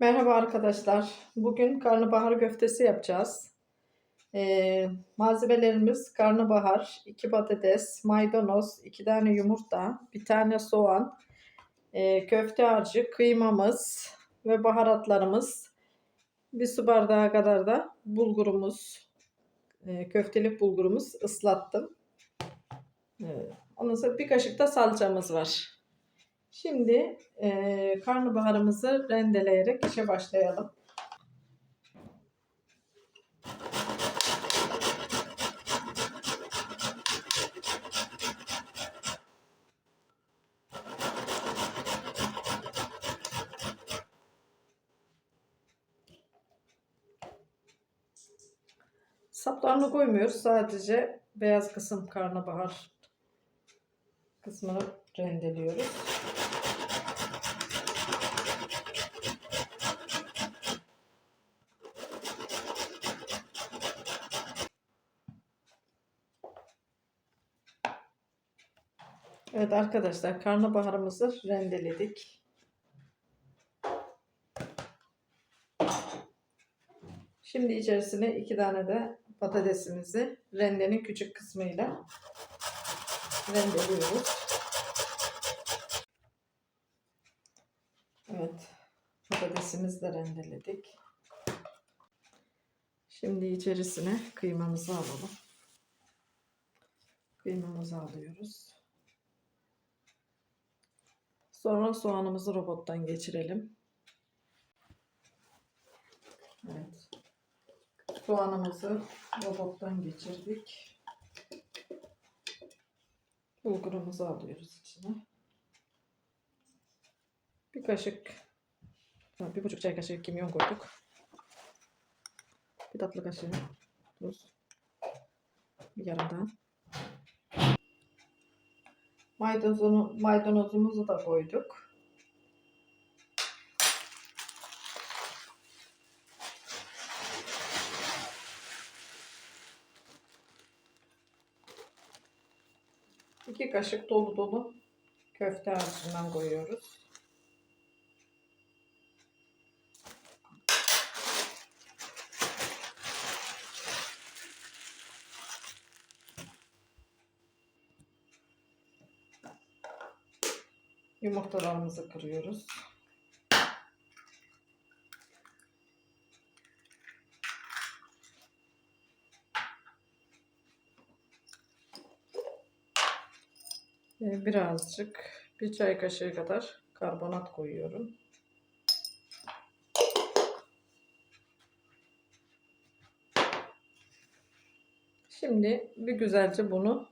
Merhaba arkadaşlar. Bugün karnabahar köftesi yapacağız. Ee, malzemelerimiz karnabahar, 2 patates, maydanoz, 2 tane yumurta, 1 tane soğan, e, köfte harcı, kıymamız ve baharatlarımız. Bir su bardağı kadar da bulgurumuz, e, köftelik bulgurumuz ıslattım. Evet. Ondan sonra bir kaşık da salçamız var. Şimdi e, karnabaharımızı rendeleyerek işe başlayalım. Saplarını koymuyoruz. Sadece beyaz kısım karnabahar kısmını rendeliyoruz. Evet arkadaşlar karnabaharımızı rendeledik. Şimdi içerisine iki tane de patatesimizi rendenin küçük kısmıyla rendeliyoruz. Evet patatesimizi de rendeledik. Şimdi içerisine kıymamızı alalım. Kıymamızı alıyoruz. Sonra soğanımızı robottan geçirelim. Evet. Soğanımızı robottan geçirdik. Bulgurumuzu alıyoruz içine. Bir kaşık, bir buçuk çay kaşığı kimyon koyduk. Bir tatlı kaşığı tuz. Bir. Maydanozunu, maydanozumuzu da koyduk. İki kaşık dolu dolu köfte harcından koyuyoruz. Yumurtalarımızı kırıyoruz. Birazcık bir çay kaşığı kadar karbonat koyuyorum. Şimdi bir güzelce bunu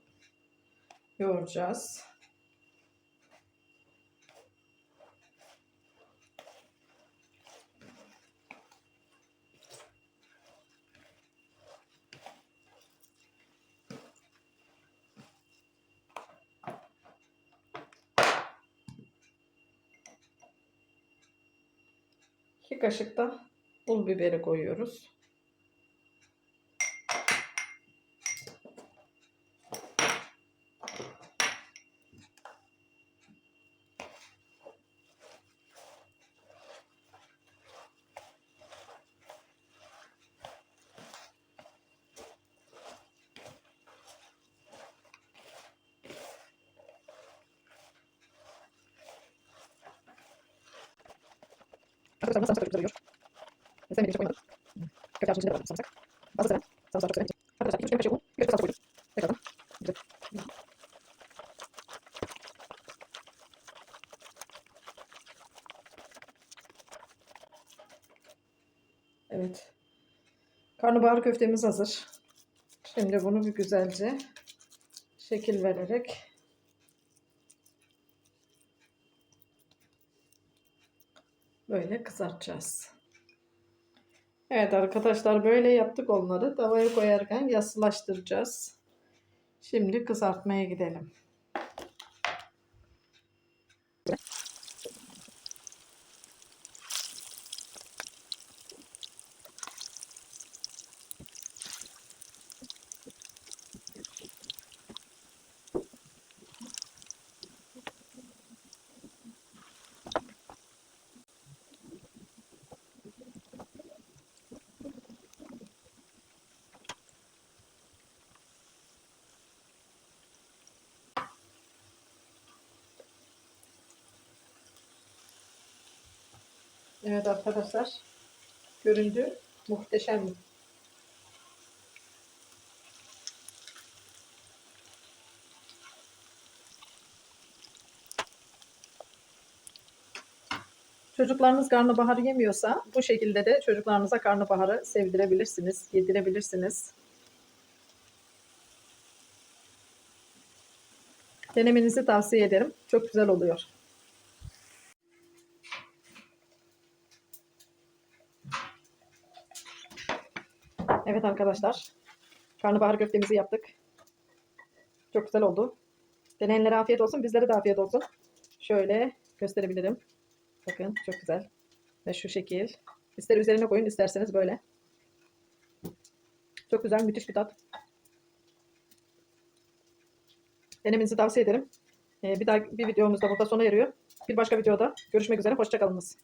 yoğuracağız. İki kaşık da pul biberi koyuyoruz. Arkadaşlar sarımsak çok güzel oluyor. Sevmediğim için koymadım. Köfte harcının içinde de var sarımsak. Bazı seven sarımsak çok sevmediğim için. Arkadaşlar iki buçuk kaşık un, bir salça koydum. Tekrardan. Güzel. Evet. Karnabahar köftemiz hazır. Şimdi bunu bir güzelce şekil vererek böyle kızartacağız. Evet arkadaşlar böyle yaptık onları. Tavaya koyarken yassılaştıracağız. Şimdi kızartmaya gidelim. Evet arkadaşlar. Göründü. Muhteşem. Çocuklarınız karnabaharı yemiyorsa bu şekilde de çocuklarınıza karnabaharı sevdirebilirsiniz, yedirebilirsiniz. Denemenizi tavsiye ederim. Çok güzel oluyor. Evet arkadaşlar. Karnabahar köftemizi yaptık. Çok güzel oldu. Deneyenlere afiyet olsun. Bizlere de afiyet olsun. Şöyle gösterebilirim. Bakın çok güzel. Ve şu şekil. İster üzerine koyun isterseniz böyle. Çok güzel müthiş bir tat. Denemenizi tavsiye ederim. Ee, bir daha bir videomuzda burada sona eriyor. Bir başka videoda görüşmek üzere. Hoşçakalınız.